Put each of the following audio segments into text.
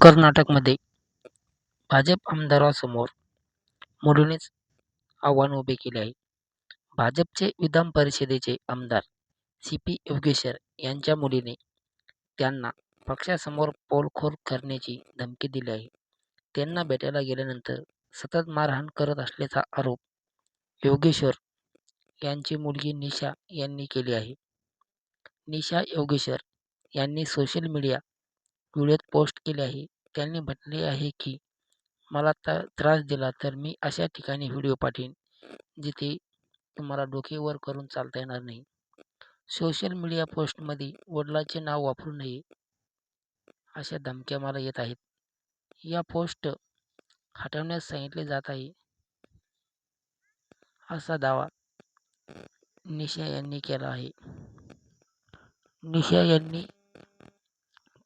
कर्नाटकमध्ये भाजप आमदारासमोर मुलीनेच आव्हान उभे केले आहे. भाजपचे विधान परिषदेचे आमदार सी. पी. योगेश्वर यांच्या मुलीने त्यांना पक्षासमोर पोलखोल करण्याची धमकी दिली आहे. त्यांना भेटायला गेल्यानंतर सतत मारहाण करत असल्याचा आरोप योगेश्वर यांची मुलगी निशा यांनी केली आहे. निशा योगेश्वर यांनी सोशल मीडिया व्हिडिओत पोस्ट केले आहे. त्यांनी म्हटले आहे की, मला त्रास दिला तर मी अशा ठिकाणी व्हिडिओ पाठवीन जिथे तुम्हाला डोके वर करून चालता येणार नाही. सोशल मीडिया पोस्टमध्ये वडिलांचे नाव वापरू नये अशा धमक्या मला येत आहेत. या पोस्ट हटवण्यास सांगितले जात आहे, असा दावा निशा यांनी केला आहे. निशा यांनी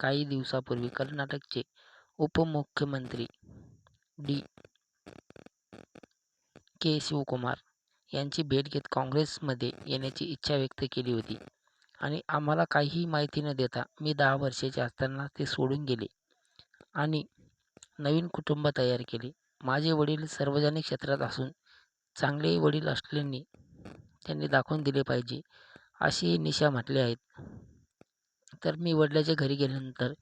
काही दिवसापूर्वी कर्नाटकचे उपमुख्यमंत्री डी. के. शिवकुमार यांची भेट घेत काँग्रेसमध्ये येण्याची इच्छा व्यक्त केली होती आणि आम्हाला काहीही माहिती न देता मी दहा वर्षाचे असताना ते सोडून गेले आणि नवीन कुटुंब तयार केले. माझे वडील सार्वजनिक क्षेत्रात असून चांगले वडील असल्याने त्यांनी दाखवून दिले पाहिजे, असेही निशा म्हटले आहेत. तर मी वडिलांच्या घरी गेल्यानंतर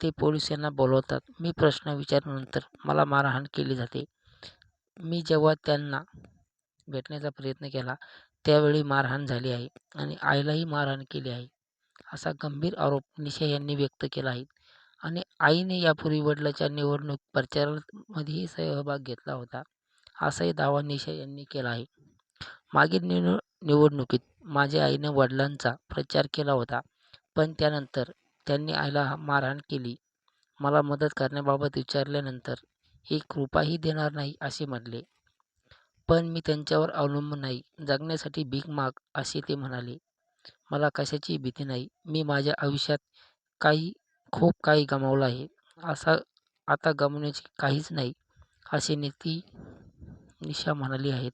ते पोलीस यांना बोलवतात. मी प्रश्न विचारल्यानंतर मला मारहाण केली जाते. मी जेव्हा त्यांना भेटण्याचा प्रयत्न केला त्यावेळी मारहाण झाली आहे आणि आईलाही मारहाण केली आहे, असा गंभीर आरोप निशा यांनी व्यक्त केला आहे. आणि आईने यापूर्वी वडिलाच्या निवडणूक प्रचारामध्येही सहभाग घेतला होता, असाही दावा निशा यांनी केला आहे. मागील निवडणुकीत माझ्या आईने वडिलांचा प्रचार केला होता, पण त्यानंतर त्यांनी आईला मारहाण केली. मला मदत करण्याबाबत विचारल्यानंतर एक कृपाही देणार नाही असे म्हणाले. पण मी त्यांच्यावर अवलंबून नाही, जगण्यासाठी भीक माग, असे ते म्हणाले. मला कशाची भीती नाही. मी माझ्या आयुष्यात काही खूप काही गमावलं आहे. असा आता गमवण्याची काहीच नाही, असे निशा म्हणाली आहेत.